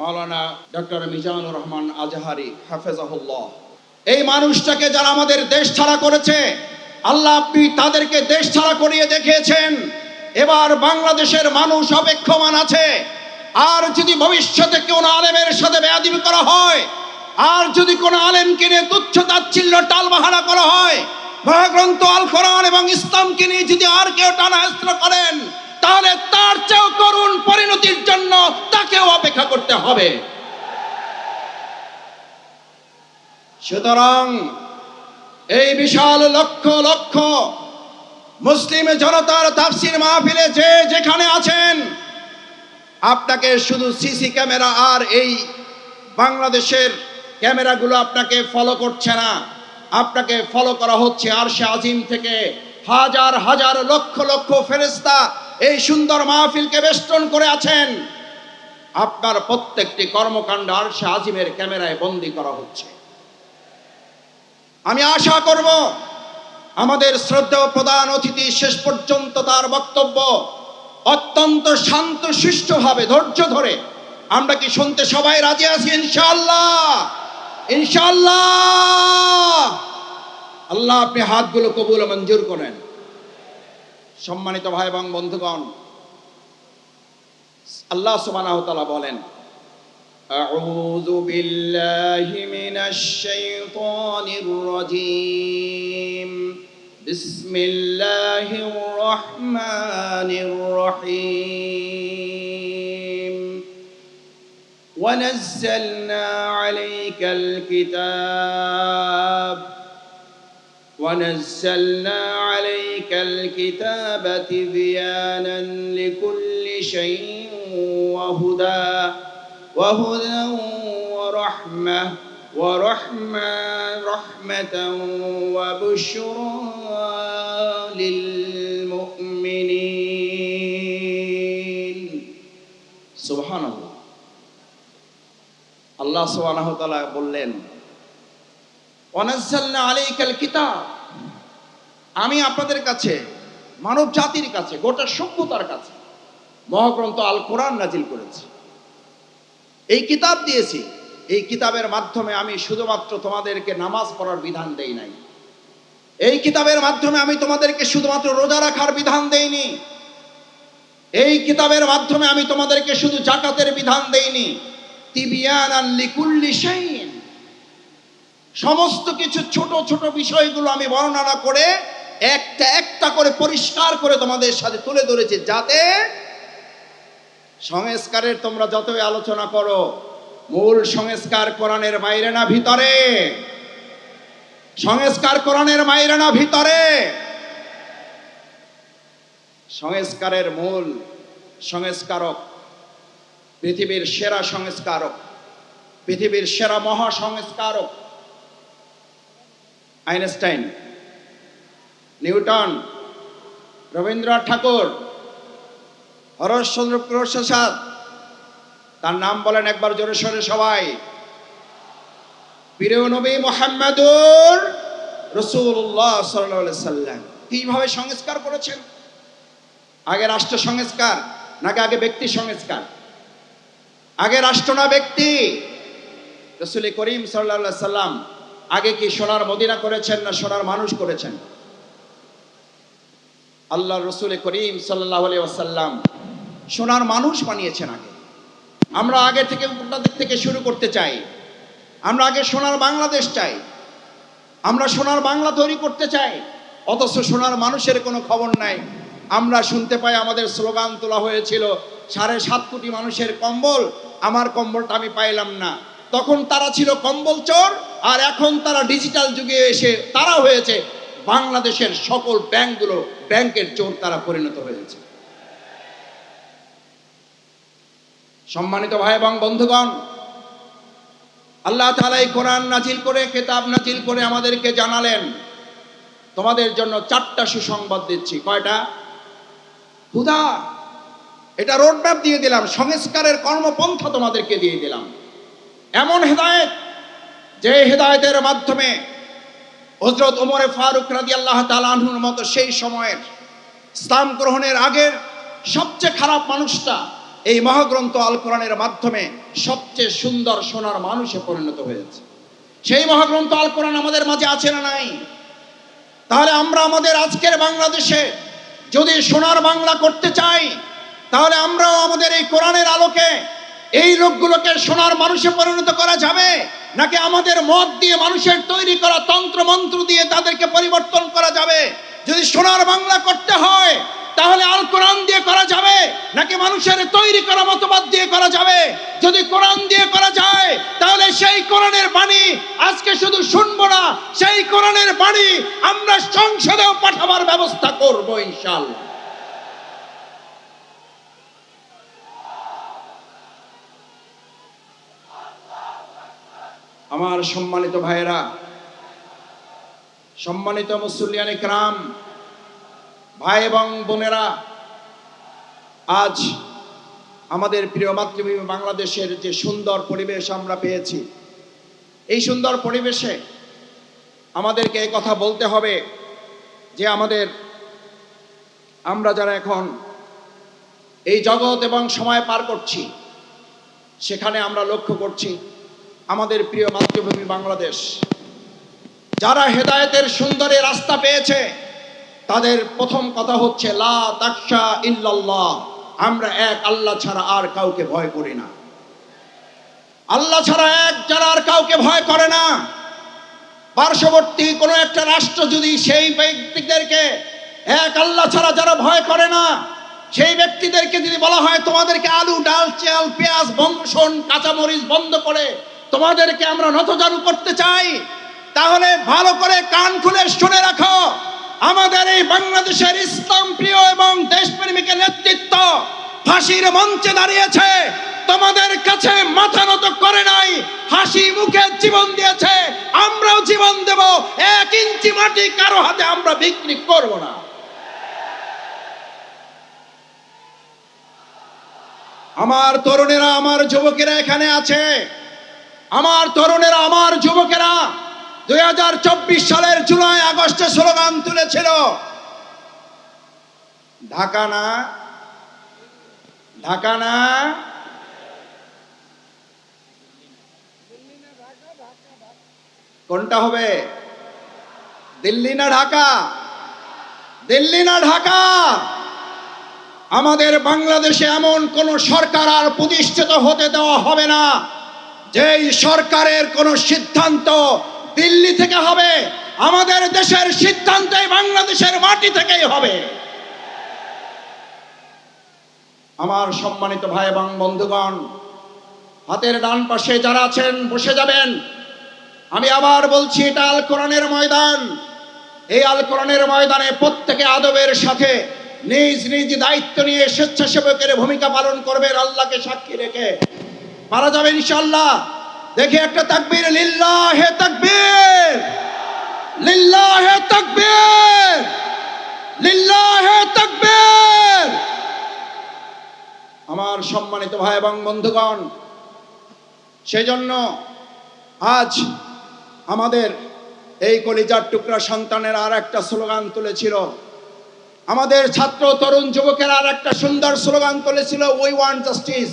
মাওলানা doctor Mizanur Rahman Azhari, হাফেজাহুল্লাহ। এই মানুষটাকে যারা আমাদের দেশ ছাড়া করেছে, আল্লাহ আপনি তাদেরকে দেশ ছাড়া করিয়ে দেখিয়েছেন। এবার বাংলাদেশের মানুষ অপেক্ষমান আছে। আর যদি ভবিষ্যতে কোনো আলেমের সাথে বেয়াদিবি করা হয়, আর যদি কোনো আলেমকে নিয়ে তুচ্ছ তাচ্ছিল্য টালবাহানা করা হয় মহাগ্রন্থ আল কোরআন এবং ইসলামকে নিয়ে যদি আর কেউ টানা করেন তাহলে তার চেয়েও করুণ পরিণতির জন্য তাকেও অপেক্ষা করতে হবে। সুতরাং এই বিশাল লক্ষ লক্ষ মুসলিম জনতার তাফসির মাহফিলে যে যেখানে আছেন, আপনাকে শুধু সিসি ক্যামেরা আর এই বাংলাদেশের ক্যামেরাগুলো আপনাকে ফলো করছে না। আপনাকে ফলো করা হচ্ছে আর সে আজিম থেকে হাজার হাজার লক্ষ লক্ষ ফেরেস্তা এই সুন্দর মাহফিলকে বেষ্টন করে আছেন। আপনার প্রত্যেকটি কর্মকাণ্ড আর আজিমের ক্যামেরায় বন্দি করা হচ্ছে। আমি আশা করব, আমাদের শ্রদ্ধেয় প্রধান অতিথি শেষ পর্যন্ত তার বক্তব্য অত্যন্ত শান্ত সুষ্ঠুভাবে ধৈর্য ধরে আমরা কি শুনতে সবাই রাজি আছি? ইনশাআল্লাহ! ইনশাআল্লাহ! আল্লাহ আপনি হাতগুলো কবুল মঞ্জুর করেন। সম্মানিত ভাই এবং বন্ধুগণ আল্লাহ সুবহানাহু ওয়া তাআলা বলেন أعوذ بالله من الشيطان الرجيم بسم الله الرحمن الرحيم ونزلنا عليك الكتاب ونزلنا عليك الكتاب تبيانا لكل شيء وهدى وهدى ورحمة ورحمة رحمة وبشرى للمؤمنين سبحان الله আল্লাহ সুবহানাহু ওয়া তাআলা বললেন কিতাব। আমি আপনাদের কাছে, মানব জাতির কাছে, গোটা সভ্যতার কাছে মহাগ্রন্থ আল কোরআন নাজিল করেছি। এই কিতাব দিয়েছি। এই কিতাবের মাধ্যমে আমি শুধুমাত্র তোমাদেরকে নামাজ পড়ার বিধান দেই নাই। এই কিতাবের মাধ্যমে আমি তোমাদেরকে শুধুমাত্র রোজা রাখার বিধান দেইনি। এই কিতাবের মাধ্যমে আমি তোমাদেরকে শুধু জাকাতের বিধান দেইনি। তিবিয়ানান লিকুল্লি শাইইন। সমস্ত কিছু ছোট ছোট বিষয়গুলো আমি বর্ণনা করে একটা একটা করে পরিষ্কার করে তোমাদের সাথে তুলে ধরেছি যাতে সংস্কারের তোমরা যতই আলোচনা করো, মূল সংস্কার কোরআনের বাইরে না ভিতরে। সংস্কার কোরআনের বাইরে না ভিতরে। সংস্কারের মূল সংস্কারক পৃথিবীর সেরা সংস্কারক, পৃথিবীর সেরা মহা সংস্কারক আইনস্টাইন, নিউটন, রবীন্দ্রনাথ ঠাকুর, হরশচন্দ্র প্রসাদ, তার নাম বলেন একবার জোরে সরে সবাই। প্রিয় নবী মোহাম্মদুর রসুল্লাহ সাল্লাহ সাল্লাম। কীভাবে সংস্কার করেছেন? আগে রাষ্ট্র সংস্কার, নাকি আগে ব্যক্তি সংস্কার? আগে রাষ্ট্র না ব্যক্তি? রসুল করিম সাল্লাহ সাল্লাম আগে কি সোনার মদিনা করেছেন না সোনার মানুষ করেছেন? আল্লাহ রসুল করিম সাল্লাহ সোনার মানুষ বানিয়েছেন আগে। আমরা আগে থেকে দিক থেকে শুরু করতে চাই। আমরা আগে সোনার বাংলাদেশ চাই। আমরা সোনার বাংলা তৈরি করতে চাই। অথচ সোনার মানুষের কোনো খবর নাই। আমরা শুনতে পাই আমাদের স্লোগান তোলা হয়েছিল, সাড়ে সাত কোটি মানুষের কম্বল, আমার কম্বলটা আমি পাইলাম না। তখন তারা ছিল কম্বল চোর, আর এখন তারা ডিজিটাল যুগে এসে তারা হয়েছে বাংলাদেশের সকল ব্যাংকগুলো, ব্যাংকের চোর তারা পরিণত হয়েছে। সম্মানিত ভাই এবং বন্ধুগণ, আল্লাহ তালা এই কোরআন নাজিল করে কেতাব নাজিল করে আমাদেরকে জানালেন, তোমাদের জন্য চারটা সুসংবাদ দিচ্ছি। কয়টা? হুদা! এটা রোডম্যাপ দিয়ে দিলাম, সংস্কারের কর্মপন্থা তোমাদেরকে দিয়ে দিলাম। এমন হেদায়েত যে হেদায়েতের মাধ্যমে হজরত ওমরে ফারুক রাদি আল্লাহ তালাহুর মতো সেই সময়ের ইসলাম গ্রহণের আগের সবচেয়ে খারাপ মানুষটা এই মহাগ্রন্থ আল কোরআনের মাধ্যমে সবচেয়ে সুন্দর সোনার মানুষে পরিণত হয়েছে। সেই মহাগ্রন্থ আল কোরআন আমাদের মাঝে আছে না নাই? তাহলে আমরা আমাদের আজকের বাংলাদেশে যদি সোনার বাংলা করতে চাই, তাহলে আমরাও আমাদের এই কোরআনের আলোকে এই লোকগুলোকে সোনার মানুষে পরিণত করা যাবে? নাকি আমাদের মত দিয়ে মানুষের তৈরি করা তন্ত্র মন্ত্র দিয়ে তাদেরকে পরিবর্তন করা যাবে? যদি সোনার বাংলা করতে হয়, তাহলে আল কোরআন দিয়ে করা যাবে? নাকি মানুষের তৈরি করা মতবাদ দিয়ে করা যাবে? যদি কোরআন দিয়ে করা যায়, তাহলে সেই কোরআনের বাণী আজকে শুধু শুনব না, সেই কোরআনের বাণী আমরা সংসদেও পাঠাবার ব্যবস্থা করব ইনশাআল্লাহ। আমার সম্মানিত ভাইয়েরা, সম্মানিত মুসল্লিয়ান ইকরাম, ভাই এবং বোনেরা, আজ আমাদের প্রিয় মাতৃভূমি বাংলাদেশের যে সুন্দর পরিবেশ আমরা পেয়েছি, এই সুন্দর পরিবেশে আমাদেরকে কথা বলতে হবে যে আমাদের, আমরা যারা এখন এই জগৎ এবং সময় পার করছি, সেখানে আমরা লক্ষ্য করছি আমাদের প্রিয় মাতৃভূমি বাংলাদেশ। যারা হেদায়েতের সুন্দরী রাস্তা পেয়েছে, তাদের প্রথম কথা হচ্ছে, লা তাকশা ইল্লাল্লাহ। আমরা এক, আল্লাহ ছাড়া আর কাউকে ভয় করি না। আল্লাহ ছাড়া এক, যারা আর কাউকে ভয় করে না। পার্শ্ববর্তী কোনো একটা রাষ্ট্র যদি সেই ব্যক্তিদেরকে এক, আল্লাহ ছাড়া যারা ভয় করে না, সেই ব্যক্তিদেরকে যদি বলা হয়, তোমাদেরকে আলু, ডাল, চাল, পেঁয়াজ, বংশন, কাঁচামরিচ বন্ধ করে তোমাদেরকে আমরা নতজানু করতে চাই, তাহলে ভালো করে কান খুলে শুনে রাখো, আমাদের এই বাংলাদেশের ইসলাম প্রিয় এবং দেশপ্রেমিকের নেতৃত্ব ফাঁসির মঞ্চে দাঁড়িয়েছে, তোমাদের কাছে মাথা নত করে নাই, হাসি মুখে জীবন দিয়েছে, আমরাও জীবন দেব, এক ইঞ্চি মাটি কারও হাতে আমরা বিক্রি করব না। আমার তরুণেরা, আমার যুবকেরা এখানে আছে আমার তরুণেরা, আমার যুবকেরা, দুই হাজার চব্বিশ সালের জুলাই, আগস্টে স্লোগান তুলেছিল, ঢাকা না ঢাকা না, কোনটা হবে? দিল্লি না ঢাকা? দিল্লি না ঢাকা? আমাদের বাংলাদেশে এমন কোন সরকার আর প্রতিষ্ঠিত হতে দেওয়া হবে না। যেই সরকারের কোন সিদ্ধান্ত দিল্লি থেকে হবে, আমাদের দেশের সিদ্ধান্তই বাংলাদেশের মাটি থেকেই হবে। আমার সম্মানিত ভাই এবং বন্ধুগণ, হাতের ডান পাশে যারা আছেন, বসে যাবেন। আমি আবার বলছি, এটা আল কোরআনের ময়দান। এই আল কোরআনের ময়দানে প্রত্যেকে আদবের সাথে নিজ নিজ দায়িত্ব নিয়ে স্বেচ্ছাসেবকের ভূমিকা পালন করবেন, আল্লাহকে সাক্ষী রেখে। পারা যাবে ইনশাল্লাহ দেখি একটা তাকবীর, লিল্লাহে তাকবীর। লিল্লাহে তাকবীর। লিল্লাহে তাকবীর। আমার সম্মানিত ভাই এবং বন্ধুগণ, সেজন্য আজ আমাদের এই কলিজার টুকরা সন্তানের আর একটা স্লোগান তুলেছিল। আমাদের ছাত্র, তরুণ, যুবকের আর একটা সুন্দর স্লোগান তুলেছিল উই ওয়ান্ট জাস্টিস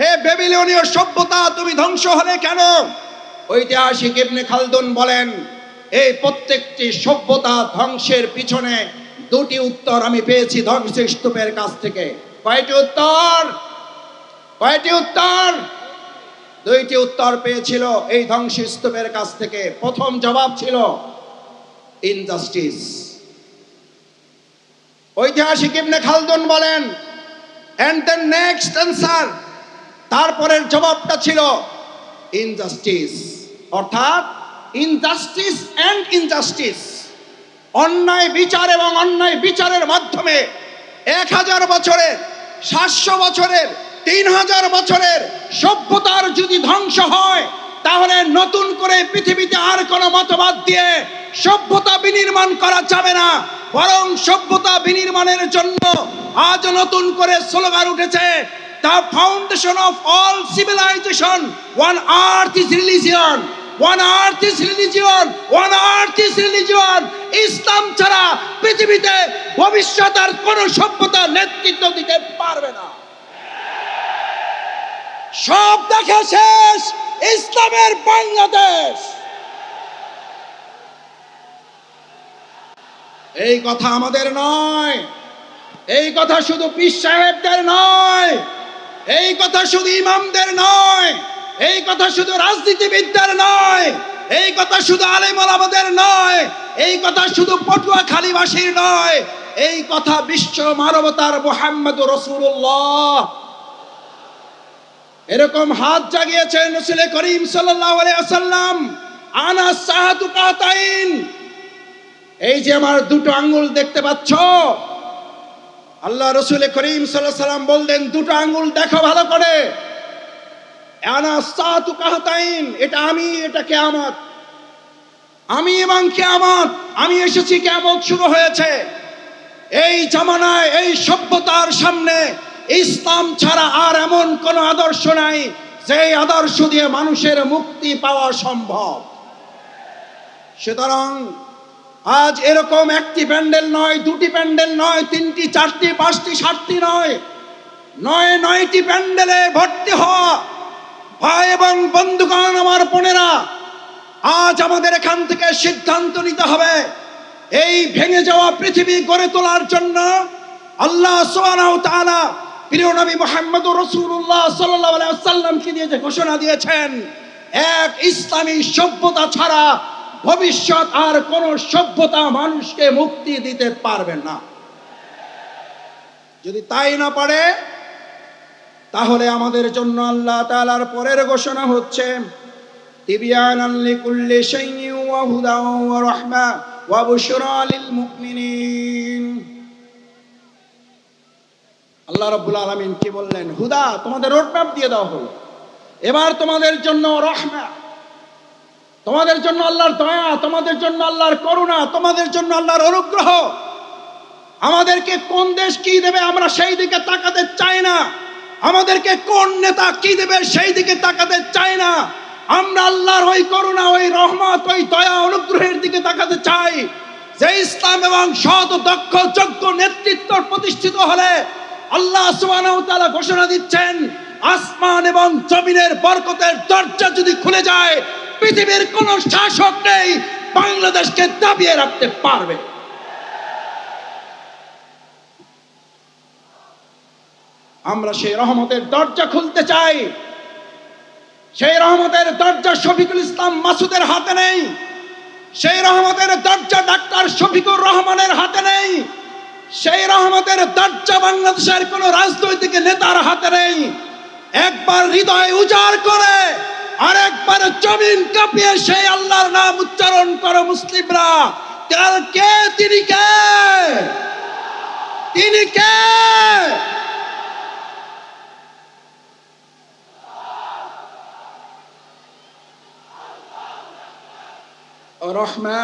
হে বেবিলনীয় সভ্যতা, তুমি ধ্বংস হলে কেন? ঐতিহাসিক ইবনে খালদুন বলেন, এই প্রত্যেকটি সভ্যতা ধ্বংসের পিছনে দুটি উত্তর আমি পেয়েছি ধ্বংসস্তূপের কাছ থেকে। কয়টি উত্তর? কয়টি উত্তর? দুইটি উত্তর পেয়েছিল এই ধ্বংস স্তূপের কাছ থেকে। প্রথম জবাব ছিল, ইনজাস্টিস। ঐতিহাসিক ইবনে খালদুন বলেন এন্ড দ্য নেক্সট অ্যান্সার তারপরের জবাবটা ছিল ইনজাস্টিস অর্থাৎ ইনজাস্টিস অ্যান্ড ইনজাস্টিস অন্যায় বিচার এবং অন্যায় বিচারের মাধ্যমে এক হাজার বছরের, সাতশো বছরের, তিন হাজার বছরের সভ্যতার যদি ধ্বংস হয়, তাহলে নতুন করে পৃথিবীতে আর কোনো মতবাদ দিয়ে সভ্যতা বিনির্মাণ করা যাবে না। বরং সভ্যতা বিনির্মাণের জন্য আজ নতুন করে স্লোগান উঠেছে the foundation of all civilization one earth is religion one earth is religion one earth is religion ইসলাম ছাড়া পৃথিবীতে ভবিষ্যৎ আর কোন সভ্যতা নেতৃত্ব দিতে পারবে না। সব দেখা শেষ। ইসলামের বাংলাদেশ। এই কথা আমাদের নয়। এই কথা শুধু পীর সাহেবদের নয়। এই কথা শুধু ইমামদের নয়, এই কথা শুধু রাজনীতিবিদদের নয়, এই কথা শুধু আলেমল আমাদের নয়, এই কথা শুধু পটুয়াখালীবাসীর নয়, এই কথা বিশ্ব মানবতার মোহাম্মদ রসুল্লাহ এরকম হাত জাগিয়েছেন রসুল করিম ওয়াসাল্লাম আনা সাহাতু কাতাইন। এই যে আমার দুটো আঙ্গুল দেখতে পাচ্ছ আল্লাহ রসুল করিম সাল্লাহ সাল্লাম বললেন, দুটো আঙ্গুল দেখো ভালো করে। এটা আমি, এটা কেয়ামত। আমি এবং কেয়ামত, আমি এসেছি, কেয়ামত শুরু হয়েছে। এই জামানায়, এই সভ্যতার সামনে ইসলাম ছাড়া আর এমন কোন আদর্শ নাই যে আদর্শ দিয়ে মানুষের মুক্তি পাওয়া সম্ভব। সুতরাং আজ এরকম একটি প্যান্ডেল নয়, দুটি প্যান্ডেল নয়, তিনটি, চারটি, পাঁচটি, সাতটি নয়। নয়, নয়টি প্যান্ডেলে ভর্তি হওয়া ভাই এবং বন্ধুগণ, আমার বোনেরা, আজ আমাদের এখান থেকে সিদ্ধান্ত নিতে হবে। এই ভেঙে যাওয়া পৃথিবী গড়ে তোলার জন্য আল্লাহ তাআলা প্রিয় নবী মুহাম্মদ রাসূলুল্লাহ সাল্লাল্লাহু আলাইহি দিয়ে যে ঘোষণা দিয়েছেন, এক ইসলামী সভ্যতা ছাড়া ভবিষ্যৎ আর কোন সভ্যতা মানুষকে মুক্তি দিতে পারবে না। যদি তাই না পারে, তাহলে আমাদের জন্য আল্লাহ তাআলার পরের ঘোষণা হচ্ছে আল্লাহ রাব্বুল আলামিন কি বললেন? হুদা, তোমাদের রোডম্যাপ দিয়ে দেওয়া হলো। এবার তোমাদের জন্য রহমা। তোমাদের জন্য আল্লাহর দয়া, তোমাদের জন্য আল্লাহর করুণা, তোমাদের জন্য আল্লাহর অনুগ্রহ। আমাদেরকে কোন দেশ কি দেবে আমরা সেই দিকে তাকাতে চাই না। আমাদেরকে কোন নেতা কি দেবে সেই দিকে তাকাতে চাই না। আমরা আল্লাহর ওই করুণা, ওই রহমত, ওই দয়া, অনুগ্রহের দিকে তাকাতে চাই। যে ইসলাম এবং সৎ, দক্ষ, যোগ্য নেতৃত্ব প্রতিষ্ঠিত হলে আল্লাহ ঘোষণা দিচ্ছেন, আসমান এবং জমিনের বরকতের দরজা যদি খুলে যায় পৃথিবীর কোন শাসক নেই বাংলাদেশকে দাবিয়ে রাখতে পারবে। আমরা সেই রহমতের দরজা খুলতে চাই। সেই রহমতের দরজা শফিকুল ইসলাম মাসুদের হাতে নেই। সেই রহমতের দরজা ডাক্তার শফিকুর রহমানের হাতে নেই। সেই রহমতের দরজা বাংলাদেশের কোন রাজনৈতিক নেতার হাতে নেই। একবার হৃদয় উজাড় করে আর একবার জমিন কাঁপিয়ে সেই আল্লাহর নাম উচ্চারণ করো মুসলিমরা। তার কে? তিনি কে? তিনি কে? রহমা।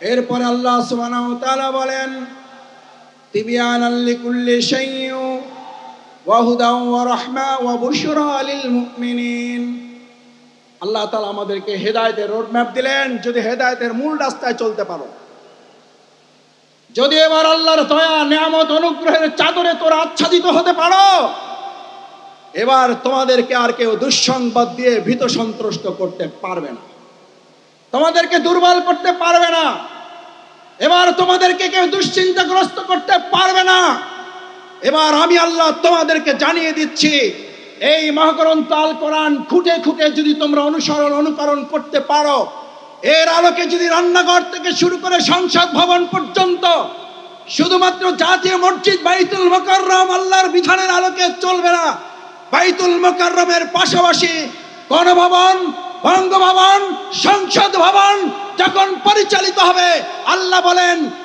এরপরে আল্লাহ সুবহানাহু ওয়া তাআলা বলেন তিবিয়ানাল লিকুল্লি শাইইন। ওয়া হুদাও ওয়া রাহমা ওয়া বুশরা আল্লাহ তাআলা আমাদেরকে হেদায়েতের রোড ম্যাপ দিলেন, যদি হেদায়েতের মূল রাস্তায় চলতে পারো। যদি এবার আল্লাহর দয়া, নিয়ামত, অনুগ্রহের চাদরে তোরা আচ্ছাদিত হতে পারো, এবার তোমাদেরকে আর কেউ দুঃসংবাদ দিয়ে ভীত সন্ত্রস্ত করতে পারবে না। তোমাদেরকে দুর্বল করতে পারবে না। এবার তোমাদেরকে কেউ দুশ্চিন্তাগ্রস্ত করতে পারবে না। এবার আমি আল্লাহ তোমাদেরকে জানিয়ে দিচ্ছি, এই মহাগ্রন্থ আল কোরআন খুঁটে খুঁটে যদি তোমরা অনুসরণ, অনুকরণ করতে পারো, এর আলোকে যদি রান্নাঘর থেকে শুরু করে সংসদ ভবন পর্যন্ত শুধুমাত্র জাতীয় মসজিদ বাইতুল মোকাররম আল্লাহর বিধানের আলোকে চলবে না, বাইতুল মোকাররমের পাশাপাশি গণভবন, বঙ্গভবন, সংসদ ভবন যখন পরিচালিত হবে, আল্লাহ বলেন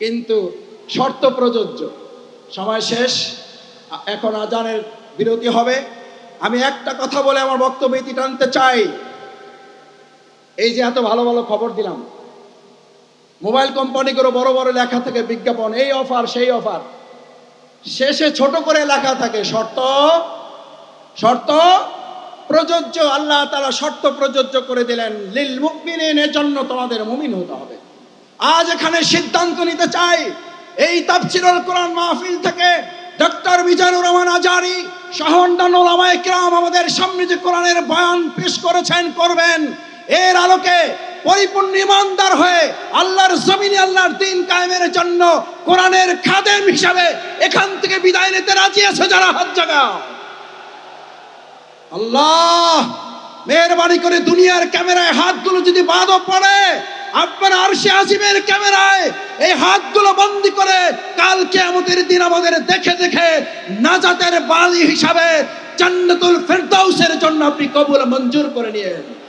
কিন্তু শর্ত প্রযোজ্য। সময় শেষ, এখন আজানের বিরতি হবে। আমি একটা কথা বলে আমার বক্তব্য ইতি টানতে চাই। এই যে এত ভালো ভালো খবর দিলাম। মোবাইল কোম্পানিগুলো বড় বড় লেখা থাকে, বিজ্ঞাপন, এই অফার, সেই অফার। শেষে ছোট করে লেখা থাকে, শর্ত শর্ত প্রযোজ্য, আল্লাহ তারা শর্ত প্রযোজ্য করে দিলেন, লিল মুকমিনের জন্য তোমাদের মুমিন হতে হবে। আজ এখানে সিদ্ধান্ত নিতে চাই। এই তাফসিরুল কোরআন মাহফিল থেকে ডক্টর মিজানুর রহমান আজারি সহ অন্যান্য ওলামায়ে কিরাম আমাদের সামনে যে কোরআনের বয়ান পেশ করেছেন, করবেন। এর আলোকে পরিপূর্ণ ইমানদার হয়ে আল্লাহর জমিনে আল্লাহর দিন কায়েমের জন্য কোরআনের খাদেম হিসাবে এখান থেকে বিদায় নিতে রাজি আছে যারা? হাত জাগাও। আল্লাহ, মেহরবানি করে দুনিয়ার ক্যামেরায় হাতগুলো যদি বাদও পড়ে আপনার আরশে আজিমের ক্যামেরায় এই হাতগুলো বন্দি করে কালকে আমাদের দিন আমাদের দেখে দেখে নাজাতের বালি হিসাবে জান্নাতুল ফেরদাউসের জন্য আপনি কবুল মঞ্জুর করে নিয়েন।